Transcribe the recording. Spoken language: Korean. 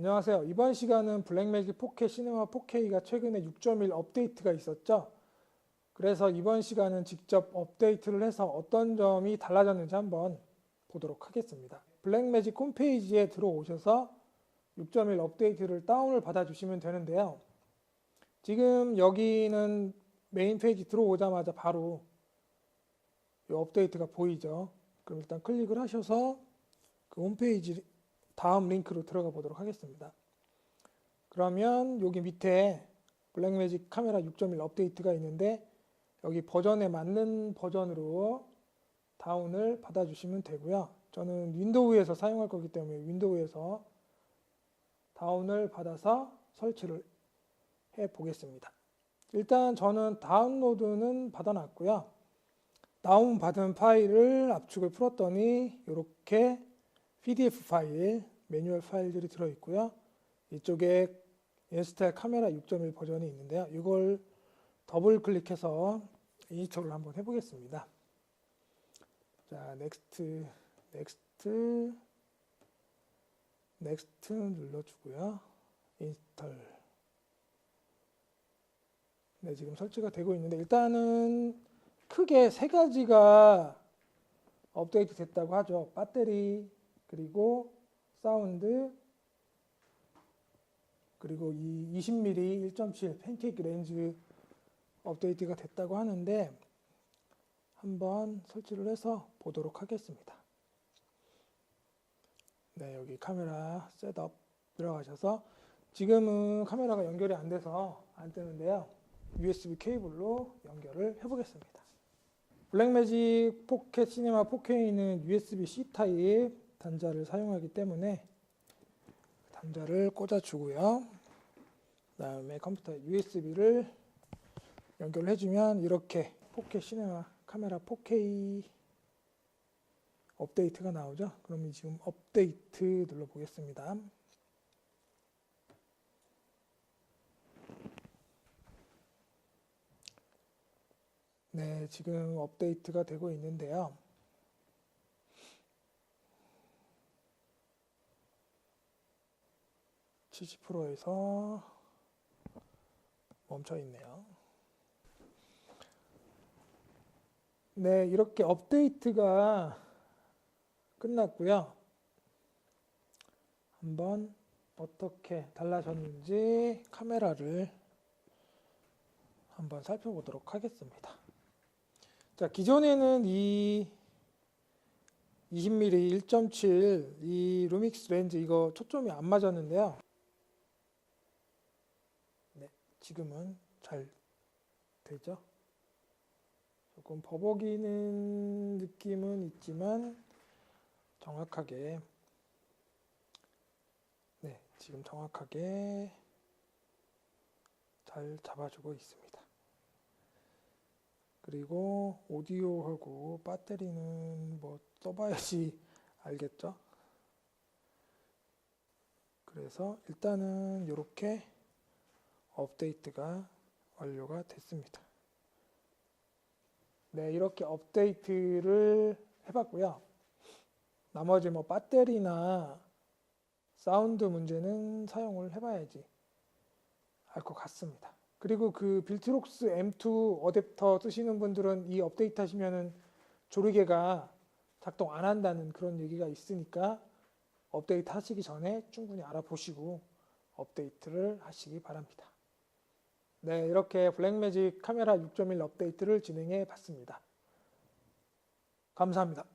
안녕하세요. 이번 시간은 블랙매직 4K 시네마 4K가 최근에 6.1 업데이트가 있었죠. 그래서 이번 시간은 직접 업데이트를 해서 어떤 점이 달라졌는지 한번 보도록 하겠습니다. 블랙매직 홈페이지에 들어오셔서 6.1 업데이트를 다운을 받아주시면 되는데요. 지금 여기는 메인 페이지 들어오자마자 바로 이 업데이트가 보이죠. 그럼 일단 클릭을 하셔서 그 홈페이지 다음 링크로 들어가 보도록 하겠습니다. 그러면 여기 밑에 블랙매직 카메라 6.1 업데이트가 있는데 여기 버전에 맞는 버전으로 다운을 받아주시면 되고요. 저는 윈도우에서 사용할 거기 때문에 윈도우에서 다운을 받아서 설치를 해 보겠습니다. 일단 저는 다운로드는 받아놨고요. 다운 받은 파일을 압축을 풀었더니 이렇게 PDF 파일, 매뉴얼 파일들이 들어있고요. 이쪽에 인스텔 카메라 6.1 버전이 있는데요. 이걸 더블 클릭해서 인스톨을 한번 해보겠습니다. 자, 넥스트, 넥스트, 넥스트 눌러주고요. 인스톨. 네, 지금 설치가 되고 있는데 일단은 크게 세 가지가 업데이트 됐다고 하죠. 배터리, 그리고 사운드, 그리고 이 20mm 1.7 팬케이크 렌즈 업데이트가 됐다고 하는데 한번 설치를 해서 보도록 하겠습니다. 네, 여기 카메라 셋업 들어가셔서 지금은 카메라가 연결이 안 돼서 안 뜨는데요. USB 케이블로 연결을 해보겠습니다. 블랙매직 포켓 시네마 4K는 USB-C 타입 단자를 사용하기 때문에 단자를 꽂아주고요. 그 다음에 컴퓨터 USB를 연결을 해주면 이렇게 4K 시네마 카메라 4K 업데이트가 나오죠. 그럼 지금 업데이트 눌러보겠습니다. 네, 지금 업데이트가 되고 있는데요. 칠십 프로에서 멈춰 있네요. 네, 이렇게 업데이트가 끝났고요. 한번 어떻게 달라졌는지 카메라를 한번 살펴보도록 하겠습니다. 자, 기존에는 이 20mm 1.7 이 루믹스 렌즈 이거 초점이 안 맞았는데요. 네, 지금은 잘 되죠. 조금 버벅이는 느낌은 있지만 정확하게 네, 지금 정확하게 잘 잡아주고 있습니다. 그리고 오디오하고 배터리는 뭐 써봐야지 알겠죠? 그래서 일단은 이렇게 업데이트가 완료가 됐습니다. 네, 이렇게 업데이트를 해봤고요. 나머지 뭐 배터리나 사운드 문제는 사용을 해봐야지 알 것 같습니다. 그리고 그 빌트록스 M2 어댑터 쓰시는 분들은 이 업데이트 하시면은 조리개가 작동 안 한다는 그런 얘기가 있으니까 업데이트 하시기 전에 충분히 알아보시고 업데이트를 하시기 바랍니다. 네, 이렇게 블랙매직 카메라 6.1 업데이트를 진행해 봤습니다. 감사합니다.